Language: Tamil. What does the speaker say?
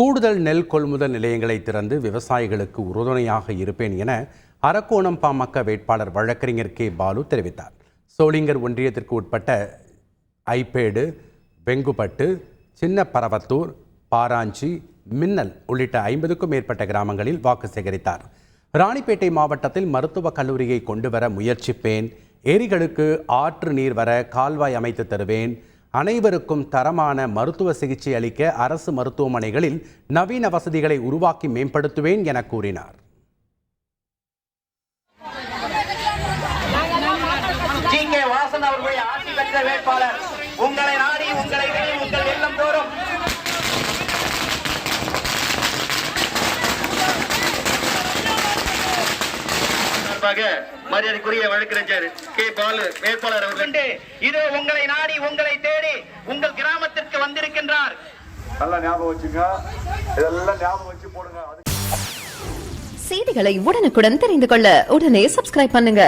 கூடுதல் நெல் கொள்முதல் நிலையங்களை திறந்து விவசாயிகளுக்கு உறுதுணையாக இருப்பேன் என அரக்கோணம் பாமக வேட்பாளர் வழக்கறிஞர் கே. பாலு தெரிவித்தார். சோளிங்கர் ஒன்றியத்திற்கு உட்பட்ட ஐப்பேடு வெங்குப்பட்டு சின்ன பரவத்தூர் பாராஞ்சி மின்னல் உள்ளிட்ட ஐம்பதுக்கும் மேற்பட்ட கிராமங்களில் வாக்கு சேகரித்தார். ராணிப்பேட்டை மாவட்டத்தில் மருத்துவக் கல்லூரியை கொண்டு வர முயற்சிப்பேன். ஏரிகளுக்கு ஆற்று நீர் வர கால்வாய் அமைத்து தருவேன். அனைவருக்கும் தரமான மருத்துவ சிகிச்சை அளிக்க அரசு மருத்துவமனைகளில் நவீன வசதிகளை உருவாக்கி மேம்படுத்துவேன் என கூறினார். வேட்பாளர் உங்களை நாடி உங்களை தேடி உங்கள் இல்லம் தோறும் சார்பாக மரியாதைக்குரிய வழக்கறிஞர் கே பாலு வேட்பாளர் அவர்கள். இது உங்களை நாடி உங்களை தேடி உங்கள் கிராமத்திற்கு வந்திருக்கின்றார். நல்லா ஞாபகம் வச்சுங்க. இதெல்லாம் ஞாபகம் வச்சு போடுங்க. செய்திகளை உடனுக்குடன் தெரிந்து கொள்ள உடனே சப்ஸ்கிரைப் பண்ணுங்க.